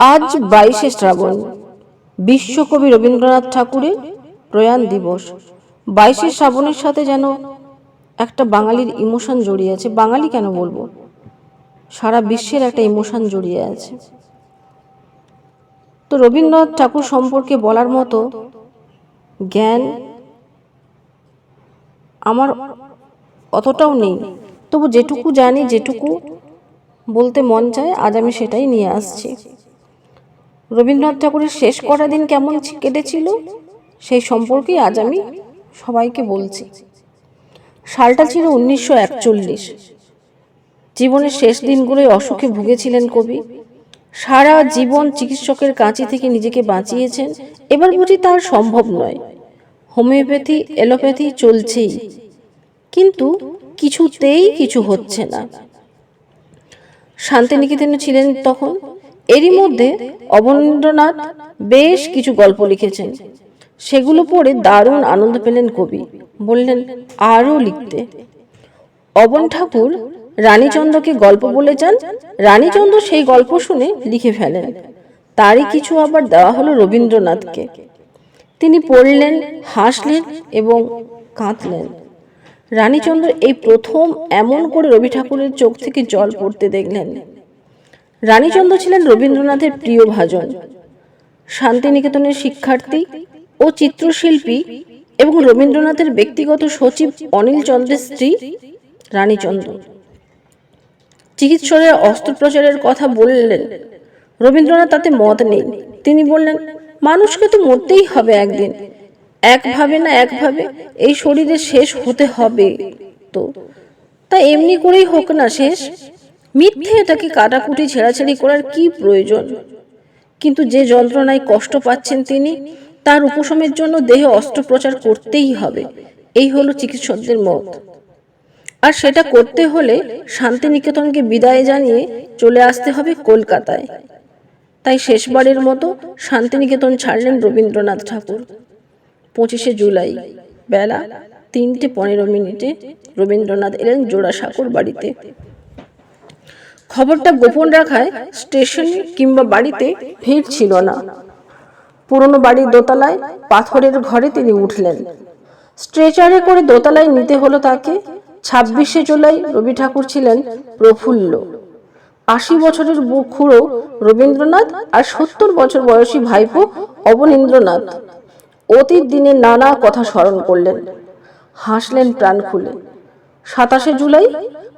আজ বাইশে শ্রাবণ। বিশ্বকবি রবীন্দ্রনাথ ঠাকুরের প্রয়াণ দিবস। বাইশে শ্রাবণের সাথে যেন একটা বাঙালির ইমোশন জড়িয়ে আছে। বাঙালি কেন বলব? সারা বিশ্বের একটা ইমোশন জড়িয়ে আছে। তো রবীন্দ্রনাথ ঠাকুর সম্পর্কে বলার মতো জ্ঞান আমার অতটাও নেই। তবু যেটুকু জানি যেটুকু বলতে মন চায় আজ আমি সেটাই নিয়ে আসছি। রবীন্দ্রনাথ ঠাকুরের শেষ কটা দিন কেমন কেটেছিল, সেই সম্পর্কেই আজ আমি সবাইকে বলছি। সালটা ছিল উনিশশো একচল্লিশ। জীবনের শেষ দিনগুলোয় অসুখে ভুগেছিলেন কবি। সারা জীবন চিকিৎসকের কাঁচি থেকে নিজেকে বাঁচিয়েছেন। এবার বুঝি তার সম্ভব নয়। হোমিওপ্যাথি এলোপ্যাথি চলছেই। কিন্তু কিছুতেই কিছু হচ্ছে না। শান্তিনিকেতনে ছিলেন তখন। এরই মধ্যে অবনীন্দ্রনাথ বেশ কিছু গল্প লিখেছেন। সেগুলো পড়ে দারুণ আনন্দ পেলেন কবি। বললেন, আরও লিখতে। অবন ঠাকুর রানীচন্দ্রকে গল্প বলে যান। রানীচন্দ্র সেই গল্প শুনে লিখে ফেলেন। তারই কিছু আবার দেওয়া হলো রবীন্দ্রনাথকে। তিনি পড়লেন, হাসলেন এবং কাঁদলেন। রানীচন্দ্র এই প্রথম এমন করে রবি ঠাকুরের চোখ থেকে জল পড়তে দেখলেন। রানীচন্দ্র ছিলেন রবীন্দ্রনাথের প্রিয় ভাজন। শান্তিনিকেতনের শিক্ষার্থী ও চিত্রশিল্পী এবং রবীন্দ্রনাথের ব্যক্তিগত সচিব অনিল চন্দ্রের স্ত্রী রানীচন্দ্র। চিকিৎসকের অস্ত্রোপচারের কথা বললেন রবীন্দ্রনাথ, তাতে মত নেই। তিনি বললেন, মানুষকে তো মরতেই হবে একদিন। একভাবে না একভাবে এই শরীরে শেষ হতে হবে তো। তা এমনি করেই হোক না শেষ। মিথ্যে এটাকে কাটাকুটি, ছেঁড়াছেড়ি করার কি প্রয়োজন? কিন্তু যে যন্ত্রণায় কষ্ট পাচ্ছেন তিনি, তার উপশমের জন্য দেহে অস্ত্রোপচার করতেই হবে। এই হলো চিকিৎসকদের মত। আর সেটা করতে হলে শান্তিনিকেতনকে বিদায় জানিয়ে চলে আসতে হবে কলকাতায়। তাই শেষবারের মতো শান্তিনিকেতন ছাড়লেন রবীন্দ্রনাথ ঠাকুর। পঁচিশে জুলাই, বেলা তিনটে পনেরো মিনিটে রবীন্দ্রনাথ এলেন জোড়াসাঁকোর বাড়িতে। খবরটা গোপন রাখায় স্টেশনে কিংবা বাড়িতে ভিড় ছিল না। পুরনো বাড়ির দোতলায় পাথরের ঘরে তিনি উঠলেন। স্ট্রেচারে করে দোতলায় নিতে হলো তাকে। ছাব্বিশে জুলাই রবি ঠাকুর ছিলেন প্রফুল্ল। আশি বছরের বুক খুঁড়ো রবীন্দ্রনাথ আর সত্তর বছর বয়সী ভাইপো অবনীন্দ্রনাথ। অতীত দিনের নানা কথা স্মরণ করলেন। হাসলেন প্রাণ খুলে। সাতাশে জুলাই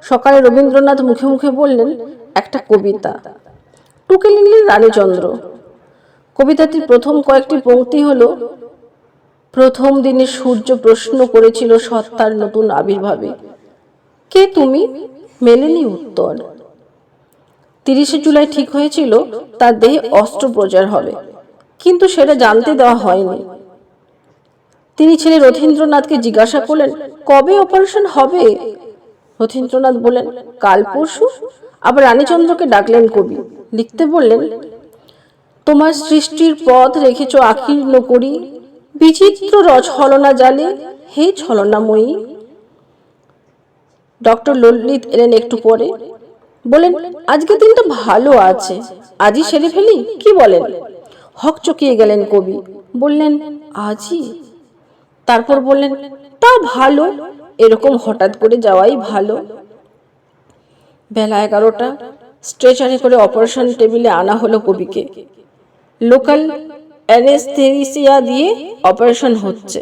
সকালে রবীন্দ্রনাথ মুখে মুখে বললেন, একটা কবিতা। টুকে লিখলেন রানীচন্দ্র। কবিতাটির প্রথম কয়েকটি পংক্তি হলো, প্রথম দিনে সূর্য প্রশ্ন করেছিল সত্তার নতুন আবির্ভাবে। কে তুমি? মেলেনি উত্তর। তিরিশে জুলাই ঠিক হয়েছিল, তার দেহে অস্ত্রোপচার হবে। কিন্তু সেটা জানতে দেওয়া হয়নি। তিনি ছেলে রথীন্দ্রনাথকে জিজ্ঞাসা করলেন, কবে অপারেশন হবে? রথীন্দ্রনাথ বললেন, কাল পরশু। আবার রানীচন্দ্রকে ডাকলেন কবি। লিখতে বললেন, তোমার সৃষ্টির পথ রেখেছ আখীর্ণ করি। বিচিত্র রছলনা জালে, হে ছলনাময়ী। ডক্টর ললিত এলেন একটু পরে বলেন আজকে দিনটা ভালো আছে, আজই সেরে ফেলি, কি বলেন? হক চকিয়ে গেলেন কবি, বললেন, আজই? তারপর বললেন তা ভালো, এরকম হঠাৎ করে যাওয়াই ভালো। বেলা এগারোটা, স্ট্রেচারে করে অপারেশন টেবিলে আনা হলো কবিকে। লোকাল অ্যানেস্থেসিয়া দিয়ে অপারেশন হচ্ছে।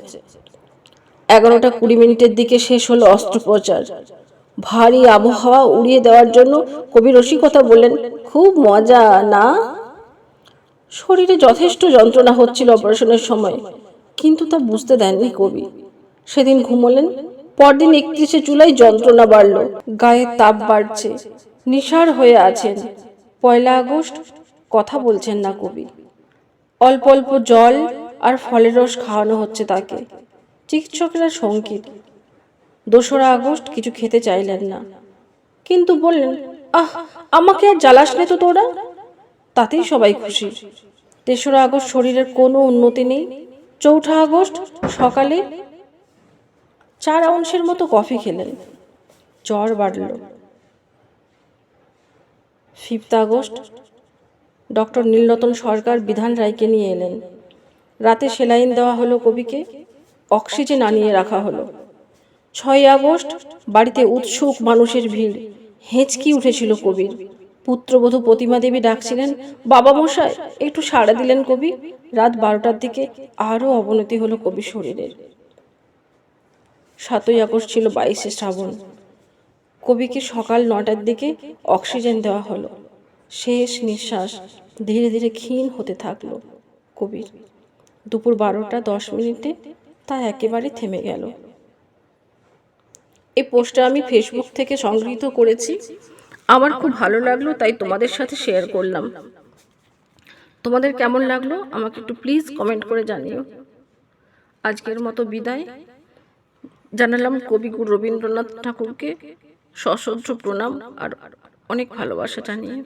এগারোটা কুড়ি মিনিটের দিকে শেষ হলো অস্ত্রোপচার। ভারী আবহাওয়া উড়িয়ে দেওয়ার জন্য কবি রসিকতা বললেন, খুব মজা না? শরীরে যথেষ্ট যন্ত্রণা হচ্ছিল অপারেশনের সময়। কিন্তু তা বুঝতে দেননি কবি। সেদিন ঘুমোলেন, পরদিন একত্রিশে জুলাই যন্ত্রণা বাড়ল, গায়ে তাপ বাড়ছে নিশার হয়ে আছেন। পয়লা আগস্ট, কথা বলছেন না কবি। অল্প অল্প জল আর ফলের রস খাওয়ানো হচ্ছে তাকে। চিকিৎসকেরা শঙ্কিত। দোসরা আগস্ট কিছু খেতে চাইলেন না। কিন্তু বললেন, আহ, আমাকে আর জ্বালাস নে তো তোরা? তাতেই সবাই খুশি। তেসরা আগস্ট শরীরের কোনো উন্নতি নেই। চৌঠা আগস্ট সকালে চার আউন্সের মতো কফি খেলেন। জ্বর বাড়ল। Fifth August doctor Nilratan Sarkar Bidhan রায়কে নিয়ে এলেন। রাতে সেলাইন দেওয়া হলো কবিকে, অক্সিজেন আনিয়ে রাখা হলো। ছয় আগস্ট বাড়িতে উৎসুক মানুষের ভিড়, হেঁচকি উঠেছিল কবির। পুত্রবধূ প্রতিমা দেবী ডাকছিলেন, বাবা মশাই, একটু সাড়া দিলেন কবি। রাত বারোটার দিকে আরও অবনতি হলো কবি শরীরের সাতই আগস্ট ছিল বাইশে শ্রাবণ। কবিকে সকাল নটার দিকে অক্সিজেন দেওয়া হলো। শেষ নিঃশ্বাস ধীরে ধীরে ক্ষীণ হতে থাকল কবির। দুপুর বারোটা দশ মিনিটে তা একেবারে থেমে গেল। এই পোস্টটা আমি ফেসবুক থেকে সংগৃহীত করেছি। আমার খুব ভালো লাগল, তাই তোমাদের সাথে শেয়ার করলাম। তোমাদের কেমন লাগল? আমাকে একটু প্লিজ কমেন্ট করে জানিও। আজকের মতো বিদায়। জানালাম কবিগুরু রবীন্দ্রনাথ ঠাকুরকে সশস্ত্র প্রণাম আর অনেক ভালোবাসা জানিয়ে।